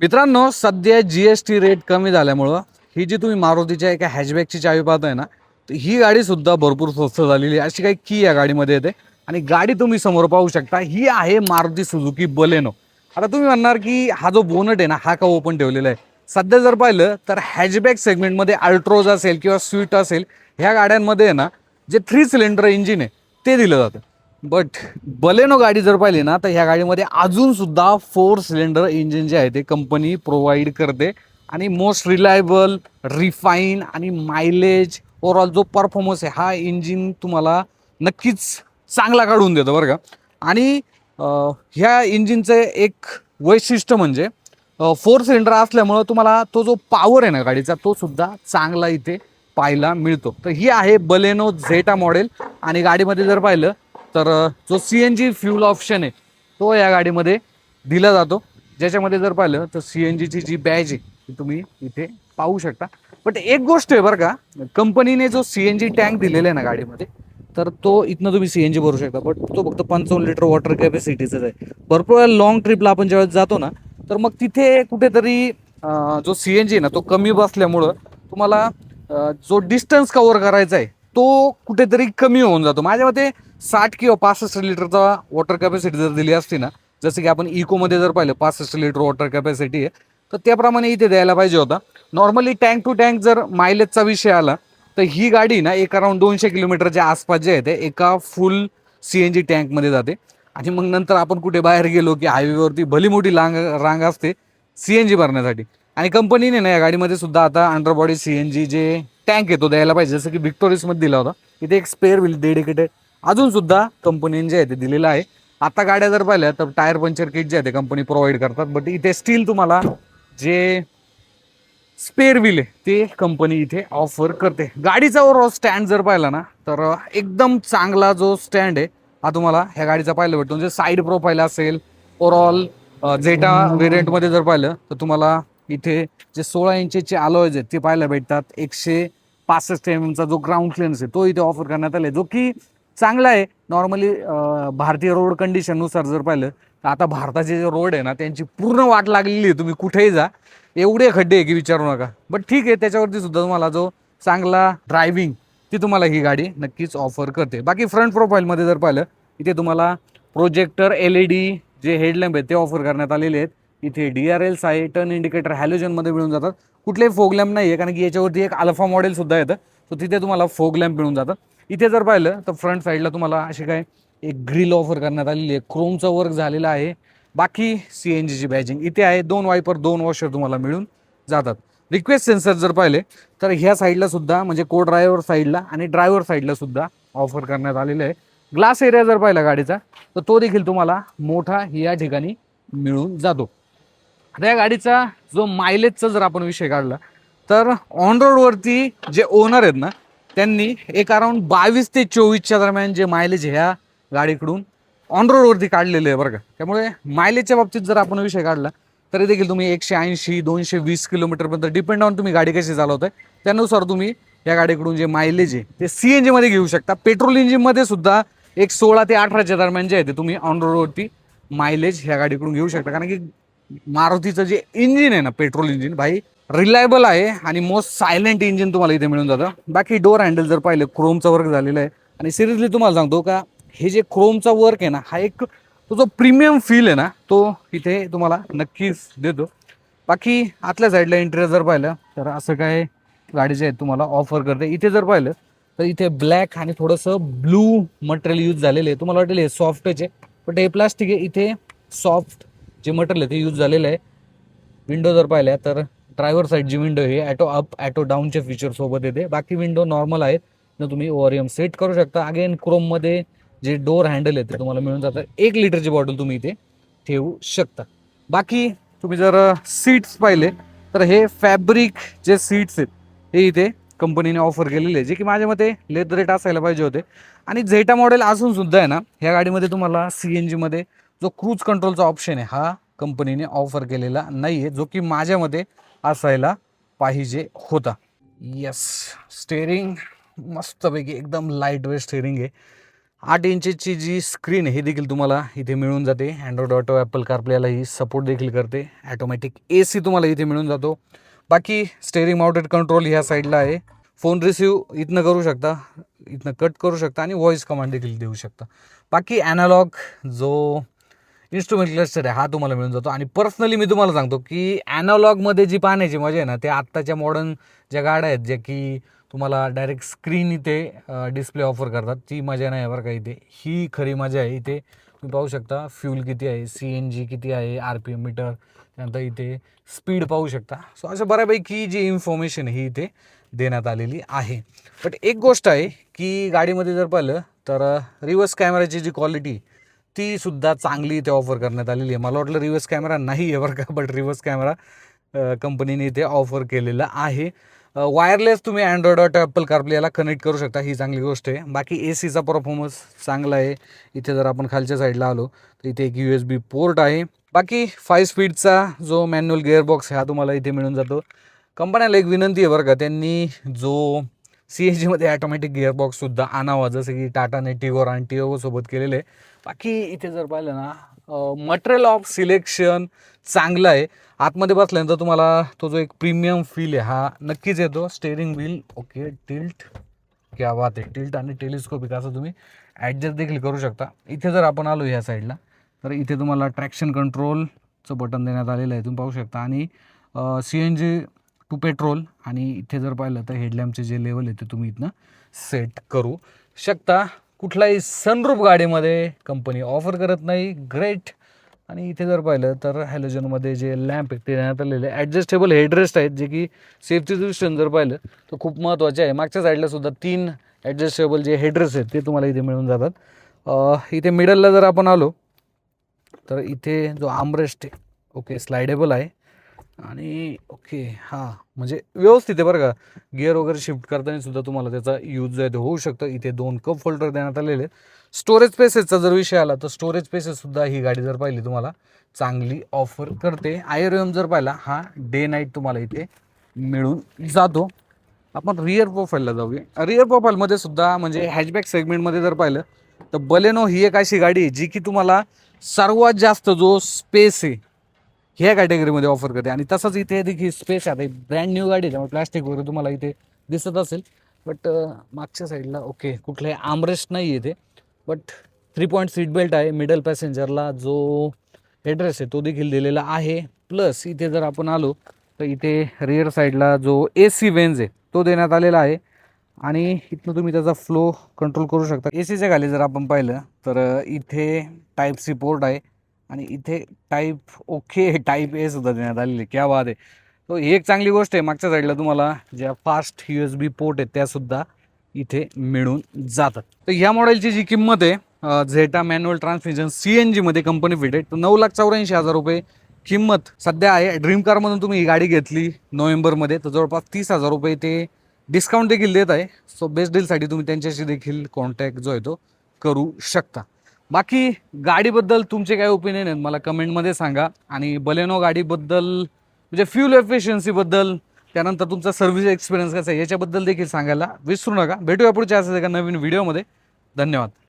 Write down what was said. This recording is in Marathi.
मित्रांनो सध्या जी एस टी रेट कमी झाल्यामुळं ही जी तुम्ही मारुतीच्या एका हॅचबॅकची चावी पाहताय ना तर ही गाडी सुद्धा भरपूर स्वस्त झालेली आहे. अशी काही की या गाडीमध्ये येते. आणि गाडी तुम्ही समोर पाहू शकता ही आहे मारुती सुझुकी बलेनो आता तुम्ही म्हणणार की हा जो बोनट आहे ना हा का ओपन ठेवलेला आहे? सध्या जर पाहिलं तर हॅचबॅक सेगमेंटमध्ये अल्ट्रोज असेल किंवा स्वीट असेल ह्या गाड्यांमध्ये आहे ना जे थ्री सिलेंडर इंजिन आहे ते दिलं जातं. बट बलेनो गाडी जर पाहिली ना तर ह्या गाडीमध्ये अजून सुद्धा फोर सिलेंडर इंजिन जे आहे ते कंपनी प्रोव्हाइड करते. आणि मोस्ट रिलायबल रिफाईन आणि मायलेज ओवरऑल जो परफॉर्मन्स आहे हा इंजिन तुम्हाला नक्कीच चांगला काढून देतो बरं का. आणि ह्या इंजिनचं एक वैशिष्ट्य म्हणजे फोर सिलेंडर असल्यामुळं तुम्हाला तो जो पॉवर आहे ना गाडीचा तो सुद्धा चांगला इथे पाहायला मिळतो. तर ही आहे बलेनो झेटा मॉडेल. आणि गाडीमध्ये जर पाहिलं तर जो C N G fuel option आहे तो या गाडीमध्ये दिला जातो. ज्याच्यामध्ये जर पाहिलं तर सी एन जीची जी बॅज आहे ती तुम्ही इथे पाहू शकता. बट एक गोष्ट आहे बरं का कंपनीने जो सी एन जी टँक दिलेला आहे ना गाडीमध्ये तर तो इथनं तुम्ही सी एन जी भरू शकता. बट तो फक्त पंचावन्न लिटर वॉटर कॅपॅसिटीचाच आहे. भरपूर लॉंग ट्रिपला आपण ज्यावेळेस जातो ना तर मग तिथे कुठेतरी जो सी एन जी आहे ना तो कमी बसल्यामुळं तुम्हाला जो डिस्टन्स कवर करायचा आहे तो कुठेतरी कमी होऊन जातो. माझ्या मते साठ किंवा पासष्ट लिटरचा वॉटर कॅपॅसिटी जर दिली असती ना जसं की आपण इकोमध्ये जर पाहिलं पासष्ट लिटर वॉटर कॅपॅसिटी आहे तर त्याप्रमाणे इथे द्यायला पाहिजे होता. नॉर्मली टँक टू टँक जर मायलेजचा विषय आला तर ही गाडी ना एक अराउंड दोनशे किलोमीटरच्या आसपास जे आहे ते एका फुल सी एन जी टँकमध्ये जाते. आणि मग नंतर आपण कुठे बाहेर गेलो की हायवेवरती भली मोठी लांग रांग असते सी एन जी भरण्यासाठी. आणि कंपनीने ना या गाडीमध्ये सुद्धा आता अंडरबॉडी सी एन जी जे टँक येतो द्यायला पाहिजे. जसं की विक्टोरियसमध्ये दिला होता. इथे एक स्पेअर व्हील डेडिकेटेड अजून सुद्धा कंपनीने जे आहे ते दिलेलं आहे. आता गाड्या जर पाहिल्या तर टायर पंचर किट जे आहे ते कंपनी प्रोव्हाइड करतात. बट इथे स्टील तुम्हाला जे स्पेअर व्हील आहे ते कंपनी इथे ऑफर करते. गाडीचा ओव्हरऑल स्टँड जर पाहिला ना तर एकदम चांगला जो स्टँड आहे हा तुम्हाला ह्या गाडीचा पाहायला भेटतो. म्हणजे साईड प्रोफाईल असेल ओव्हरऑल झेटा व्हेरियंटमध्ये जर पाहिलं तर तुम्हाला इथे जे सोळा इंचचे अलॉयज आहेत ते पाहायला भेटतात. एकशे पासष्ट एम एमचा जो ग्राउंड क्लिअरन्स आहे तो इथे ऑफर करण्यात आला आहे जो की चांगला आहे. नॉर्मली भारतीय रोड कंडिशननुसार जर पाहिलं तर आता भारताचे जे रोड आहे ना त्यांची पूर्ण वाट लागलेली आहे. तुम्ही कुठेही जा. एवढे खड्डे आहे की विचारू नका. बट ठीक आहे त्याच्यावरती सुद्धा तुम्हाला जो चांगला ड्रायव्हिंग ती तुम्हाला ही गाडी नक्कीच ऑफर करते. बाकी फ्रंट प्रोफाईलमध्ये जर पाहिलं इथे तुम्हाला प्रोजेक्टर एल ई डी जे हेडलॅम्प आहेत ते ऑफर करण्यात आलेले आहेत. इथे डी आर एल्स आहे टर्न इंडिकेटर हॅलोजनमध्ये मिळून जातात. कुठलेही फोग लॅम्प नाही आहे कारण की याच्यावरती एक अल्फा मॉडेलसुद्धा येतं. सो तिथे तुम्हाला फोग लॅम्प मिळून जातात इथे जर पाहिलं तर फ्रंट साईडला तुम्हाला असे काय एक ग्रिल ऑफर करण्यात आलेली आहे. क्रोमचा वर्क झालेला आहे. बाकी सी एन जीची बॅजिंग इथे आहे दोन वायपर दोन वॉशर तुम्हाला मिळून जातात. रिक्वेस्ट सेन्सर जर पाहिले तर ह्या साईडला सुद्धा म्हणजे को ड्रायव्हर साईडला आणि ड्रायव्हर साईडला सुद्धा ऑफर करण्यात आलेलं आहे. ग्लास एरिया जर पाहिला गाडीचा तर तो देखील तुम्हाला मोठा या ठिकाणी मिळून जातो. आता या गाडीचा जो मायलेजचा जर आपण विषय काढला तर ऑन रोडवरती जे ओनर आहेत ना त्यांनी एक अराउंड बावीस ते चोवीसच्या दरम्यान जे मायलेज ह्या गाडीकडून ऑन रोडवरती काढलेले आहे बरं का. त्यामुळे मायलेजच्या बाबतीत जर आपण विषय काढला तरी देखील तुम्ही एकशे ऐंशी दोनशे वीस किलोमीटरपर्यंत डिपेंड ऑन तुम्ही गाडी कशी चालवताय त्यानुसार तुम्ही या गाडीकडून जे मायलेज आहे ते सी एन जीमध्ये घेऊ शकता. पेट्रोल इंजिनमध्ये सुद्धा एक सोळा ते अठराच्या दरम्यान जे आहे ते तुम्ही ऑन रोडवरती मायलेज ह्या गाडीकडून घेऊ शकता. कारण की मारुतीचं जे इंजिन आहे ना पेट्रोल इंजिन भाई रिलायबल आहे आणि मोस्ट सायलेंट इंजिन तुम्हाला इथे मिळून जातं. बाकी डोर हँडल जर पाहिलं क्रोमचा वर्क झालेला आहे. आणि सिरियसली तुम्हाला सांगतो का हे जे क्रोमचा वर्क आहे ना हा एक तो जो प्रीमियम फील आहे ना तो इथे तुम्हाला नक्कीच देतो. बाकी आतल्या साईडला इंटेरियर जर पाहिलं तर असं काय गाडीचे आहेत तुम्हाला ऑफर करते. इथे जर पाहिलं तर इथे ब्लॅक आणि थोडंसं ब्लू मटेरियल यूज झालेलं आहे. तुम्हाला वाटेल हे सॉफ्टच आहे बट हे प्लास्टिक आहे. इथे सॉफ्ट जे मटेरियल आहे ते यूज झालेलं आहे. विंडो जर पाहिल्या तर ड्रायव्हर साईड जी विंडो आहे ॲटो अप ॲटो डाऊनचे फीचर सोबत येते. बाकी विंडो नॉर्मल आहेत. न तुम्ही ओरियम सेट करू शकता. अगेन क्रोममध्ये जे डोर हँडल आहे ते तुम्हाला मिळून जातं. एक लिटरची बॉटल तुम्ही इथे ठेवू शकता. बाकी तुम्ही जर सीट्स पाहिले तर हे फॅब्रिक जे सीट्स आहेत हे इथे कंपनीने ऑफर केलेले आहे जे की माझ्या मते लेदर रेट असायला पाहिजे होते. आणि झेटा मॉडेल असून सुद्धा आहे ना ह्या गाडीमध्ये तुम्हाला सी एन जीमध्ये जो क्रूज कंट्रोलचा ऑप्शन आहे हा कंपनीने ऑफर केलेला नाही आहे जो की माझ्यामध्ये असायला पाहिजे होता. येस स्टेअरिंग मस्तपैकी एकदम लाइट वेट स्टेअरिंग आहे. आठ इंचची जी स्क्रीन आहे ही देखील तुम्हाला इथे मिळून जाते. अँड्रॉइड ऑटो ॲपल कारप्लेला ही सपोर्ट देखील करते. ॲटोमॅटिक ए सी तुम्हाला इथे मिळून जातो. बाकी स्टेअरिंग माउंटेड कंट्रोल ह्या साईडला आहे. फोन रिसिव्ह इथनं करू शकता इथनं कट करू शकता आणि व्हॉइस कमांड देखील देऊ शकता. बाकी ॲनालॉग जो इन्स्ट्रुमेंट क्लस्टर आहे हा तुम्हाला मिळून जातो. आणि पर्सनली मी तुम्हाला सांगतो की ॲनालॉगमध्ये जी पाहण्याची मजा आहे ना ते आत्ताच्या मॉडर्न ज्या गाड्या आहेत ज्या की तुम्हाला डायरेक्ट स्क्रीन इथे डिस्प्ले ऑफर करतात ती मजा नाही आहे बरं का इथे. ही खरी मजा आहे इथे. तुम्ही पाहू शकता फ्यूल किती आहे सी एन जी किती आहे आर पी एम मीटर त्यानंतर इथे स्पीड पाहू शकता. सो अशा बऱ्यापैकी जी इन्फॉर्मेशन ही इथे देण्यात आलेली आहे. बट एक गोष्ट आहे की गाडीमध्ये जर पाहिलं तर रिवर्स कॅमेराची जी क्वालिटी ती सुद्धा चांगली इथे ऑफर करण्यात आलेली आहे. मला वाटलं रिव्हर्स कॅमेरा नाही आहे बरं का बट रिव्हर्स कॅमेरा कंपनीने इथे ऑफर केलेला आहे. वायरलेस तुम्ही अँड्रॉइड ऑटो ॲपल कारप्लेला कनेक्ट करू शकता ही चांगली गोष्ट आहे. बाकी ए सीचा परफॉर्मन्स चांगला आहे. इथे जर आपण खालच्या साईडला आलो तर इथे एक यू एस बी पोर्ट आहे. बाकी फाय स्पीडचा जो मॅन्युअल गिअरबॉक्स हा तुम्हाला इथे मिळून जातो. कंपन्याला एक विनंती आहे बरं का त्यांनी जो सी एच जीमध्ये ॲटोमॅटिक गिअरबॉक्ससुद्धा आणावा जसं की टाटाने टिगोर आणि टिओगोसोबत केलेलं आहे. बाकी इथे जर पाहिलं ना मटेरियल ऑफ सिलेक्शन चांगलं आहे. आतमध्ये बसल्यानंतर तुम्हाला तो जो एक प्रीमियम फील आहे हा नक्कीच येतो. स्टेअरिंग व्हील ओके टिल्ट क्या बात आहे टिल्ट आणि टेलिस्कोपिक असं तुम्ही ॲडजस्ट देखील करू शकता. इथे जर आपण आलो ह्या साईडला तर इथे तुम्हाला ट्रॅक्शन कंट्रोलचं बटन देण्यात आलेलं आहे. तुम्ही पाहू शकता. आणि C N G to petrol आणि इथे जर पाहिलं तर हेडलॅम्पचे जे लेवल आहे ते तुम्ही इथनं सेट करू शकता. कुठलाही सनरूप गाडीमध्ये कंपनी ऑफर करत नाही. ग्रेट आणि इथे जर पाहिलं तर हॅलोजनमध्ये जे लॅम्प आहेत ते देण्यात आलेले ॲडजस्टेबल हेडरेस्ट आहेत जे की सेफ्टी दृष्टीने जर पाहिलं तर खूप महत्त्वाचे आहे. मागच्या साईडला सुद्धा तीन ॲडजस्टेबल जे हेडरेस्ट आहेत ते तुम्हाला इथे मिळून जातात. इथे मिडलला जर आपण आलो तर इथे जो आमरेस्ट आहे ओके स्लायडेबल आहे. आणि ओके हां. म्हणजे व्यवस्थित आहे बरं का. गिअर वगैरे शिफ्ट करताना सुद्धा तुम्हाला त्याचा यूज जो आहे ते होऊ शकतं. इथे दोन कप होल्डर देण्यात आलेले आहेत. स्टोरेज स्पेसेसचा जर विषय आला तर स्टोरेज स्पेसेससुद्धा ही गाडी जर पाहिली तुम्हाला चांगली ऑफर करते. आयरोएम जर पाहिला हा डे नाईट तुम्हाला इथे मिळून जातो. आपण रिअर प्रोफाईलला जाऊया. रिअर प्रोफाईलमध्ये सुद्धा म्हणजे हॅचबॅक सेगमेंटमध्ये जर पाहिलं तर बलेनो ही एक अशी गाडी आहे जी की तुम्हाला सर्वात जास्त जो स्पेस आहे ह्या कॅटेगरीमध्ये ऑफर करते. आणि तसंच इथे देखील स्पेस आहे. आता ब्रँड न्यू गाडी त्यामुळे प्लॅस्टिक वगैरे तुम्हाला इथे दिसत असेल. बट मागच्या साईडला ओके कुठलाही आमरेस्ट नाही आहे इथे. But three point seat belt आहे. मिडल पॅसेंजरला जो हेड्रेस आहे तो देखील दिलेला आहे. प्लस इथे जर आपण आलो तर इथे रिअर साईडला जो ए सी वेन्स आहे तो देण्यात आलेला आहे. आणि इथनं तुम्ही त्याचा फ्लो कंट्रोल करू शकता. ए सीच्या खाली जर आपण पाहिलं तर इथे टाईप सी पोर्ट आहे. आणि इथे टाईप ओके टाईप ए सुद्धा देण्यात आलेली आहे. क्या बात आहे. तो ही एक चांगली गोष्ट आहे मागच्या साईडला तुम्हाला ज्या fast U S B port आहेत त्यासुद्धा इथे मिळून जातात. तर ह्या मॉडेलची जी किंमत आहे Zeta manual transmission C N जीमध्ये कंपनी फिटेड तर नऊ लाख चौऱ्याऐंशी हजार रुपये किंमत सध्या आहे. ड्रीम कारमधून तुम्ही ही गाडी घेतली नोव्हेंबरमध्ये तर जवळपास तीस हजार रुपये ते डिस्काउंट देखील देत आहे. सो बेस्ट डीलसाठी तुम्ही त्यांच्याशी देखील कॉन्टॅक्ट जो आहे तो करू शकता. बाकी गाडीबद्दल तुमचे काय ओपिनियन आहेत? मला कमेंटमध्ये सांगा. आणि बलेनो गाडीबद्दल म्हणजे फ्युल एफिशियन्सीबद्दल त्यानंतर तुमचा सर्व्हिस एक्सपिरियन्स कसा आहे याच्याबद्दल देखील सांगायला विसरू नका. भेटूया पुढच्या असं एका नवीन व्हिडिओमध्ये धन्यवाद.